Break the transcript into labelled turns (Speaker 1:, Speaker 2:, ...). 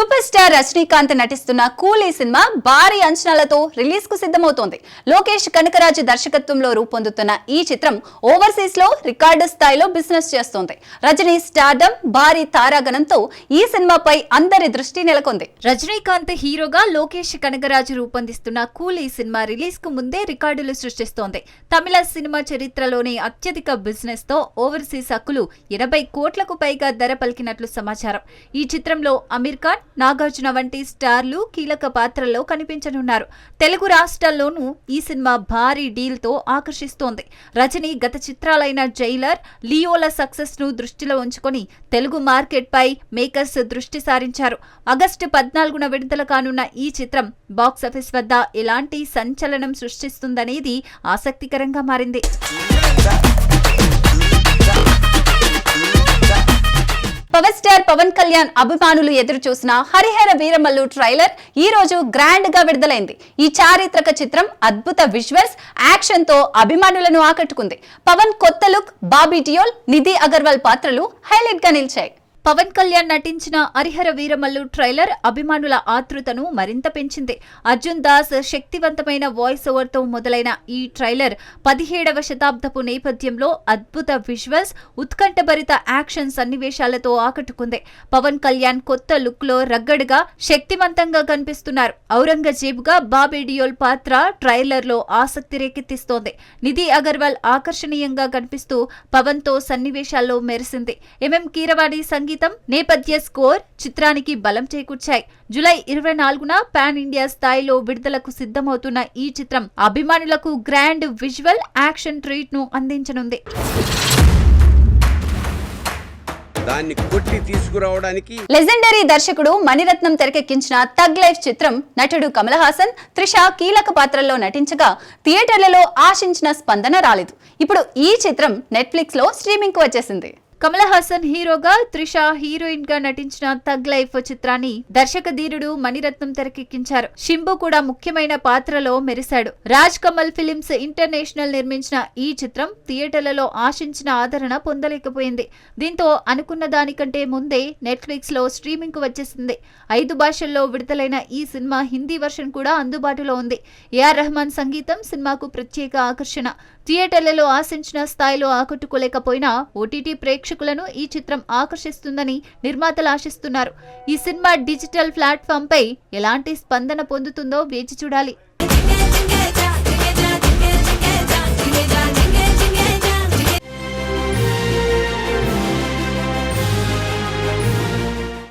Speaker 1: Super star Rajinikanth నటిస్తున్న కూలీ cinema భారీ అంచనాలతో రిలీజ్కు సిద్ధమవుతోంది. లోకేష్ కనకరాజు దర్శకత్వంలో రూపొందుతున్న ఈ చిత్రం ఓవర్సీస్లో రికార్డు స్థాయిలో బిజినెస్ చేస్తోంది. రజనీ స్టార్డమ్ భారీ తారాగణంతో ఈ సినిమాపై అందరి దృష్టి నెలకొంది.
Speaker 2: రజనీకాంత్ హీరోగా లోకేష్ కనకరాజు రూపొందిస్తున్న కూలీ సినిమా రిలీజ్కు ముందే రికార్డులు సృష్టిస్తోంది. తమిళ సినిమా చరిత్రలోనే అత్యధిక బిజినెస్తో ఓవర్సీస్ హక్కులు ఎనభై కోట్లకు పైగా ధర పలికినట్లు సమాచారం. ఈ చిత్రంలో అమీర్ ఖాన్ నాగార్జున వంటి స్టార్లు కీలక పాత్రల్లో కనిపించనున్నారు. తెలుగు రాష్ట్రాల్లోనూ ఈ సినిమా భారీ డీల్తో ఆకర్షిస్తోంది. రజనీ గత చిత్రాలైన జైలర్ లియోల సక్సెస్ను దృష్టిలో ఉంచుకొని తెలుగు మార్కెట్పై మేకర్స్ దృష్టి సారించారు. ఆగస్టు పద్నాలుగున విడుదల కానున్న ఈ చిత్రం బాక్సాఫీస్ వద్ద ఎలాంటి సంచలనం సృష్టిస్తుందనేది ఆసక్తికరంగా మారింది.
Speaker 1: పవర్ స్టార్ పవన్ కళ్యాణ్ అభిమానులు ఎదురు చూసిన హరిహర వీరమల్లు ట్రైలర్ ఈ రోజు గ్రాండ్గా విడుదలైంది. ఈ చారిత్రక చిత్రం అద్భుత విజువల్స్ యాక్షన్తో అభిమానులను ఆకట్టుకుంది. పవన్ కొత్త లుక్ బాబీ డియోల్ నిధి అగర్వాల్ పాత్రలు హైలైట్గా నిలిచాయి.
Speaker 2: పవన్ కళ్యాణ్ నటించిన హరిహర వీరమల్లు ట్రైలర్ అభిమానుల ఆతృతను మరింత పెంచింది. అర్జున్ దాస్ శక్తివంతమైన వాయిస్ ఓవర్తో మొదలైన ఈ ట్రైలర్ పదిహేడవ శతాబ్దపు నేపథ్యంలో అద్భుత విజువల్స్ ఉత్కంఠభరిత యాక్షన్ సన్నివేశాలతో ఆకట్టుకుంది. పవన్ కళ్యాణ్ కొత్త లుక్లో రగ్గడుగా శక్తివంతంగా కనిపిస్తున్నారు. ఔరంగజేబ్గా బాబేడియోల్ పాత్ర ట్రైలర్లో ఆసక్తి రేకెత్తిస్తోంది. నిధి అగర్వాల్ ఆకర్షణీయంగా కనిపిస్తూ పవన్తో సన్నివేశాల్లో మెరిసింది. ఎంఎం కీరవాణి సంగీతం నేపథ్య స్కోర్ చిత్రానికి బలం చేకూర్చాయి. జూలై ఇరవై నాలుగున పాన్ ఇండియా స్థాయిలో విడుదలకు సిద్ధమవుతున్న ఈ చిత్రం అభిమానులకు గ్రాండ్ విజువల్ యాక్షన్ ట్రీట్ను అందించనుంది.
Speaker 3: దాన్ని కొట్టి తీసుకురావడానికి
Speaker 1: లెజెండరీ దర్శకుడు మణిరత్నం తెరకెక్కించిన తగ్ లైఫ్ చిత్రం నటుడు కమల్ హాసన్ త్రిష కీలక పాత్రల్లో నటించగా థియేటర్లలో ఆశించిన స్పందన రాలేదు. ఇప్పుడు ఈ చిత్రం నెట్ఫ్లిక్స్లో స్ట్రీమింగ్కు వచ్చేసింది.
Speaker 2: కమల్ హాసన్ హీరోగా త్రిష హీరోయిన్గా నటించిన తగ్ లైఫ్ చిత్రాన్ని దర్శక ధీరుడు మణిరత్నం తెరకెక్కించారు. షింబు కూడా ముఖ్యమైన పాత్రలో మెరిశాడు. రాజ్ కమల్ ఫిలిమ్స్ ఇంటర్నేషనల్ నిర్మించిన ఈ చిత్రం థియేటర్లలో ఆశించిన ఆదరణ పొందలేకపోయింది. దీంతో అనుకున్న దానికంటే ముందే నెట్ఫ్లిక్స్లో స్ట్రీమింగ్కు వచ్చేసింది. ఐదు భాషల్లో విడుదలైన ఈ సినిమా హిందీ వర్షన్ కూడా అందుబాటులో ఉంది. ఏఆర్ రెహమాన్ సంగీతం సినిమాకు ప్రత్యేక ఆకర్షణ. థియేటర్లలో ఆశించిన స్థాయిలో ఆకట్టుకోలేకపోయినా ఓటీటీ ప్రేక్షకులను ఈ చిత్రం ఆకర్షిస్తుందని నిర్మాతలు ఆశిస్తున్నారు. ఈ సినిమా డిజిటల్ ప్లాట్ఫామ్ పై ఎలాంటి స్పందన పొందుతుందో వేచి చూడాలి.